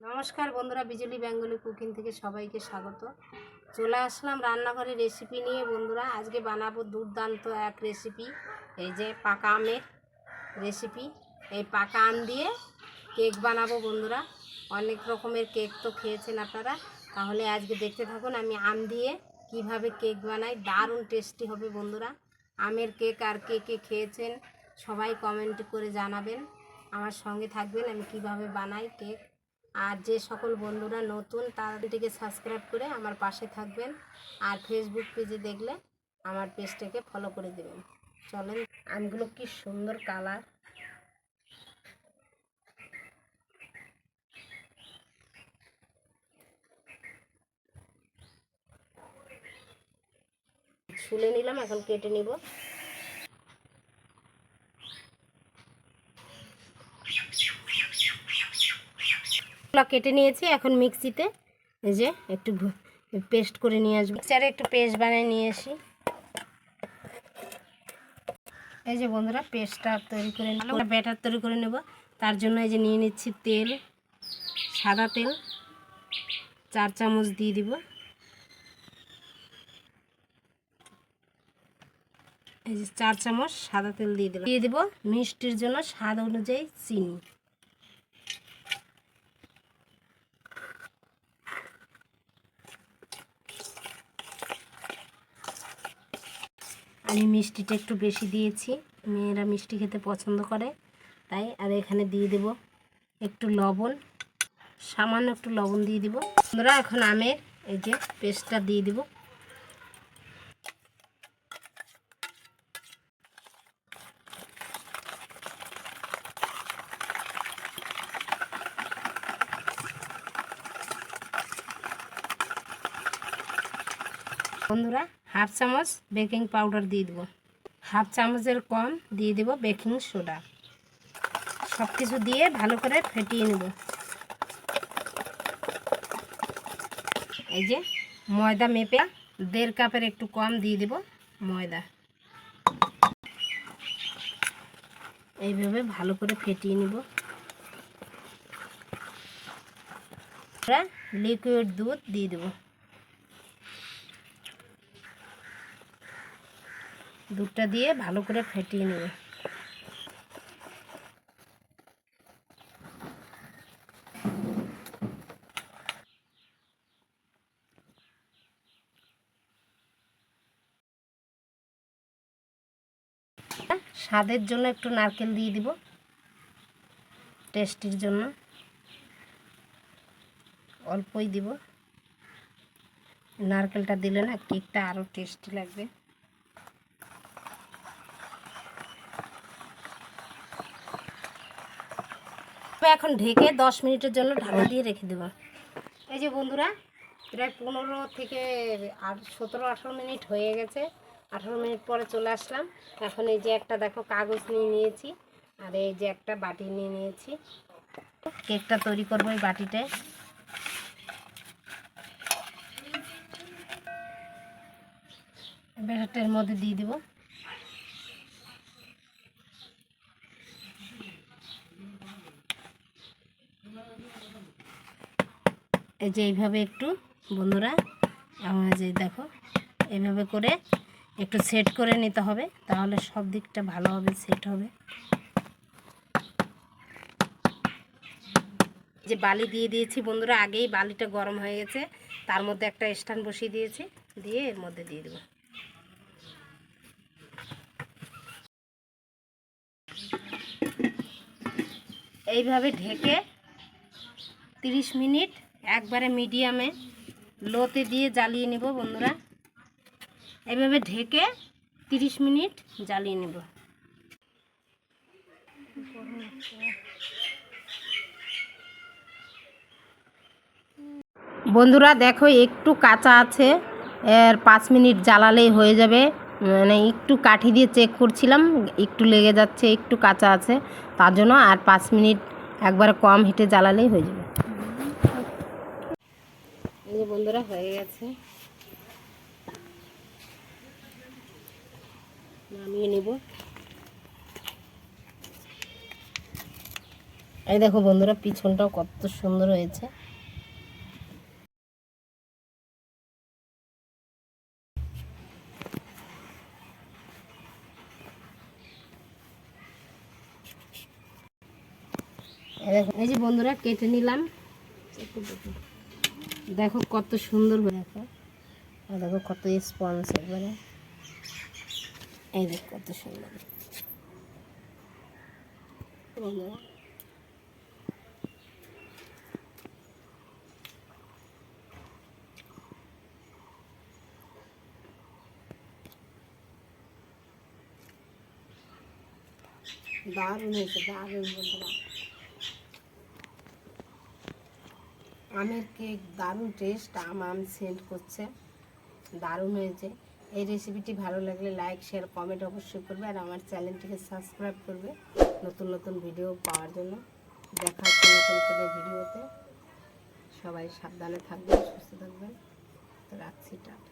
নমস্কার বন্ধুরা, বিজলি Bengali cooking থেকে সবাইকে স্বাগত। চলে আসলাম রান্নাঘরের রেসিপি নিয়ে বন্ধুরা। আজকে বানাবো দুর্দান্ত এক রেসিপি এই যে পাকা আমের রেসিপি এই পাকা আম দিয়ে কেক বানাবো বন্ধুরা। অনেক রকমের কেক তো খেয়েছেন আপনারা। তাহলে আজকে দেখতে থাকুন আমি আম দিয়ে কীভাবে কেক বানাই। দারুণ টেস্টি হবে বন্ধুরা। আমের কেক আর কে কে খেয়েছেন সবাই কমেন্ট করে জানাবেন। আমার সঙ্গে থাকবেন আমি কীভাবে বানাই কেক আর যে সকল বন্ধুরা নতুন, তাদেরকে সাবস্ক্রাইব করে আমার পাশে থাকবেন। আর ফেসবুক পেজে দেখলে আমার পেজটাকে ফলো করে দেবেন। চলেন, আমগুলো কি সুন্দর কালার ছুলে নিলাম, এখন কেটে নিব। কেটে নিয়েছি, এখন মিক্সিতে এই যে একটু পেস্ট করে নিয়ে আসব। মিক্সারে একটু পেস্ট বানিয়ে নিয়ে আসি। এই যে বন্ধুরা, পেস্টটা তৈরি করে নিলাম। ব্যাটার তৈরি করে নেব। তার জন্য এই যে নিয়ে নিচ্ছি তেল, সাদা তেল। চার চামচ দিয়ে দিব। এই যে চার চামচ সাদা তেল দিয়ে দিলাম। দিয়ে দিব মিষ্টির জন্য স্বাদ অনুযায়ী চিনি। আমি মিষ্টিটা একটু বেশি দিয়েছি। মেয়েরা মিষ্টি খেতে পছন্দ করে, তাই আর এখানে দিয়ে দেব একটু লবণ। সামান্য একটু লবণ দিয়ে দিব। আমরা এখন আমের এই যে পেস্টটা দিয়ে দিব। বন্ধুরা হাফ চামচ বেকিং পাউডার দিয়ে দেবো। হাফ চামচের কম দিয়ে দেব বেকিং সোডা। সব কিছু দিয়ে ভালো করে ফেটিয়ে নেব। এই যে ময়দা মেপে দেড় কাপের একটু কম দিয়ে দেব ময়দা। এইভাবে ভালো করে ফেটিয়ে নেব। লিকুইড দুধ দিয়ে দেবো। দুধটা দিয়ে ভালো করে ফেটিয়ে নেবে। স্বাদের জন্য একটু নারকেল দিয়ে দিব, টেস্টির জন্য। অল্পই দিব। নারকেলটা দিলে না কেকটা আরও টেস্টি লাগবে। এখন ঢেকে দশ মিনিটের জন্য ঢাকা দিয়ে রেখে দেবো। এই যে বন্ধুরা, প্রায় পনেরো থেকে আর সতেরো, আঠারো মিনিট হয়ে গেছে। আঠারো মিনিট পরে চলে আসলাম। এখন এই যে একটা দেখো কাগজ নিয়ে নিয়েছি, আর এই যে একটা বাটি নিয়ে নিয়েছি। কেকটা তৈরি করব এই বাটিটায় ব্যাটারটার মধ্যে দিয়ে দেবো। এই যে এইভাবে একটু বন্ধুরা, আমার যে দেখো, এইভাবে করে একটু সেট করে নিতে হবে, তাহলে সব দিকটা ভালোভাবে সেট হবে। যে বালি দিয়ে দিয়েছি বন্ধুরা, আগেই বালিটা গরম হয়ে গেছে, তার মধ্যে একটা স্ট্যান্ড বসিয়ে দিয়েছি, দিয়ে এর মধ্যে দিয়ে দেবো। এইভাবে ঢেকে 30 মিনিট একবারে মিডিয়ামে লোতে দিয়ে জ্বালিয়ে নেব বন্ধুরা। এভাবে ঢেকে 30 মিনিট জ্বালিয়ে নেব। বন্ধুরা দেখো একটু কাঁচা আছে, এর পাঁচ মিনিট জ্বালালেই হয়ে যাবে। মানে একটু কাঠি দিয়ে চেক করছিলাম, একটু লেগে যাচ্ছে, একটু কাঁচা আছে, তার জন্য আর পাঁচ মিনিট একবারে কম হিটে জ্বালালেই হয়ে যাবে। যে বন্ধুরা, হয়ে গেছে। নামিয়ে নেব। এই দেখো বন্ধুরা, পিছনটাও কত সুন্দর হয়েছে। এই যে বন্ধুরা, কেটে নিলাম। দেখো কত সুন্দর দেখো দেখো কত স্পঞ্জ একবারে এই দেখো কত সুন্দর। দারুণ হয়েছে, দারুণ বন্ধুরা আমের কেক, দারুণ টেস্ট আম আম সেন্ট করছে। দারুণ হয়েছে। এই রেসিপিটি ভালো লাগলে লাইক শেয়ার কমেন্ট অবশ্যই করবে আর আমার চ্যানেলটিকে সাবস্ক্রাইব করবে নতুন নতুন ভিডিও পাওয়ার জন্য। দেখা হচ্ছে নতুন নতুন ভিডিওতে সবাই সাবধানে থাকবেন, সুস্থ থাকবেন। তো রাখছি, টাটা।